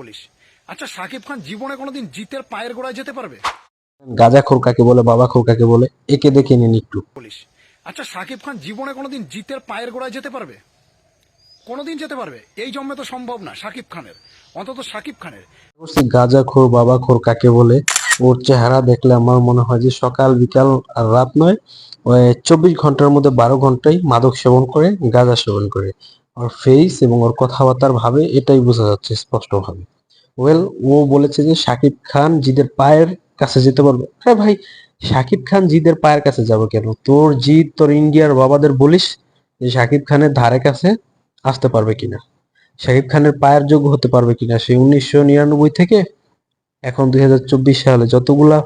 Police. আচ্ছা সাকিব খান জীবনে কোনোদিন জিতের পায়ের গোড়ায় যেতে পারবে? গাঁজাখোর কাকে বলে বাবাখোর কাকে বলে একে দেখে নিন একটু। পুলিশ। আচ্ছা সাকিব খান জীবনে কোনোদিন জিতের পায়ের গোড়ায় যেতে পারবে? কোনোদিন যেতে পারবে? এই জন্মে তো সম্ভব না সাকিব খানের। অন্তত সাকিব খানের। বলছি গাঁজাখোর বাবাখোর কাকে বলে ওর চেহারা দেখলে আমার মনে হয় যে সকাল বিকাল আর রাত নয় ওই চব্বিশ ঘণ্টার মধ্যে বারো ঘন্টাই মাদক সেবন করে গাঁজা সেবন করে। ওর ফেস এবং ওর কথাবার্তার ভাবে এটাই বোঝা যাচ্ছে স্পষ্টভাবে। ওয়েল ও বলেছে যে শাকিব খান জিদের পায়ের কাছে যেতে পারবে। হ্যাঁ ভাই, শাকিব খান জিদের পায়ের কাছে যাবে কেন? তোর জিদ, তোর ইন্ডিয়ার বাবাদের বলিস যে শাকিব খানের ধারে কাছে আসতে পারবে কিনা? শাকিব খানের পায়ের যোগ্য হতে পারবে কিনা? সে উনিশশো নিরানব্বই থেকে এখন দুই হাজার চব্বিশ সালে যতগুলা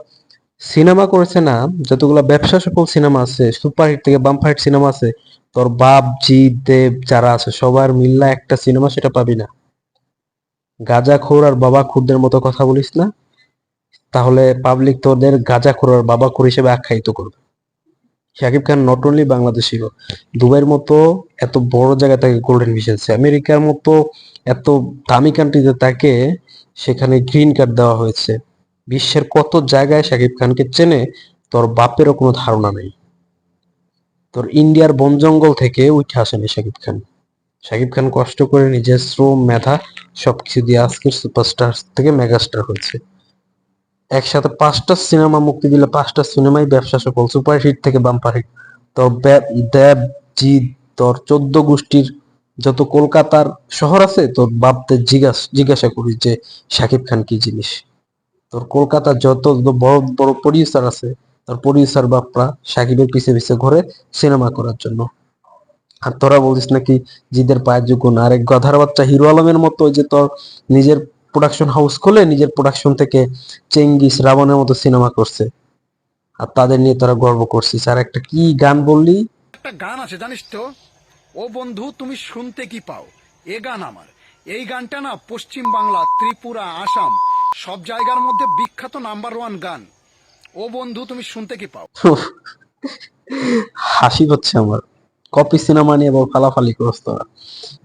সিনেমা করেছে না, যতগুলা ব্যবসা সফল সিনেমা আছে সুপারহিট থেকে বাম্পার সিনেমা আছে, তোর বাপ জি দেব যারা আছে, সবার মিল্লা একটা সিনেমা সেটা পাবি না। গাঁজাখোর আর বাবা খুরদের মতো কথা বলিস না, তাহলে পাবলিক তোদের গাঁজাখোর আর বাবা খুর হিসেবে আখ্যায়িত করবে। শাকিব খান নট অনলি বাংলাদেশি দুবাইয়ের মতো এত বড় জায়গায় তাকে গোল্ডেন ভিসা আমেরিকার মতো এত দামি কান্ট্রিতে তাকে সেখানে গ্রিন কার্ড দেওয়া হয়েছে। বিশ্বের কত জায়গায় শাকিব খানকে চেনে, তোর বাপেরও কোনো ধারণা নেই। তোর ইন্ডিয়ার বন জঙ্গল থেকে উঠে আসেনি শাকিব খান। শাকিব খান কষ্ট করে নিজের শ্রম, মেধা সবকিছু দিয়ে আজকের সুপারস্টার থেকে মেগাস্টার হয়েছে। একসাথে পাঁচটা সিনেমা মুক্তি দিলে পাঁচটা সিনেমাই ব্যবসা সফল সুপার হিট থেকে বাম্পার হিট বে- দেব, জিৎ তোর চোদ্দ গোষ্ঠীর যত কলকাতার শহর আছে তোর বাপদের জিজ্ঞাস জিজ্ঞাসা করিস যে, শাকিব খান কি জিনিস? তোর কলকাতার যত বড় বড় প্রডিউসার আছে, তার প্রডিউসার বাপরা সাকিবের পিছে পিছে ঘরে সিনেমা করার জন্য। আর তোরা বলিস নাকি জিদের পায়ের যোগ্য না আরেক গধার বাচ্চা হিরো আলমের মতো ওই যে তোর নিজের প্রোডাকশন হাউস খুলে নিজের প্রোডাকশন থেকে চেঙ্গিস রাবণের মতো সিনেমা করছে। আর তাদের নিয়ে তোরা গর্ব করছিস। আর একটা কি গান বললি? একটা গান আছে জানিস তো? ও বন্ধু তুমি শুনতে কি পাও? এ গান আমার। এই গানটা না পশ্চিম বাংলা ত্রিপুরা আসাম সব জায়গার মধ্যে বিখ্যাত নাম্বার ওয়ান গান। ও বন্ধু তুমি শুনতে কি পাও? হাসি হচ্ছে আমার। কপি সিনেমা নিয়ে বল ফালাফালি করস তোরা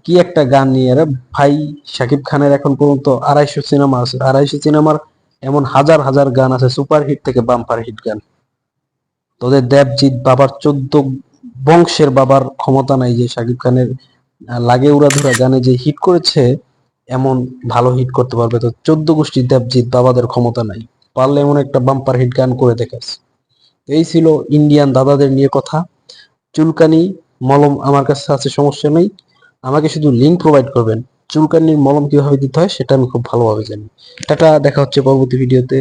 কি একটা গান নিয়ে রে, ভাই শাকিব খানের এখন পর্যন্ত আড়াইশো সিনেমা আছে। আড়াইশো সিনেমার এমন হাজার হাজার গান আছে সুপার হিট থেকে বাম্পার হিট গান। তোদের দেবজিৎ বাবার চোদ্দ বংশের বাবার ক্ষমতা নাই যে শাকিব খানের লাগে উড়াধুরা গানে যে হিট করেছে, এমন ভালো হিট করতে পারবে তো চোদ্দ গোষ্ঠী দেবজিৎ বাবাদের ক্ষমতা নাই। পারলে এমন একটা বাম্পার হিট গান করে দেখাস। এই ছিল ইন্ডিয়ান দাদাদের নিয়ে কথা। চুলকানি মলম আমার কাছে আছে, সমস্যা নেই। আমাকে শুধু লিঙ্ক প্রোভাইড করবেন। চুলকানির মলম কীভাবে দিতে হয়, সেটা আমি খুব ভালোভাবে জানি। টাটা, দেখা হচ্ছে পরবর্তী ভিডিওতে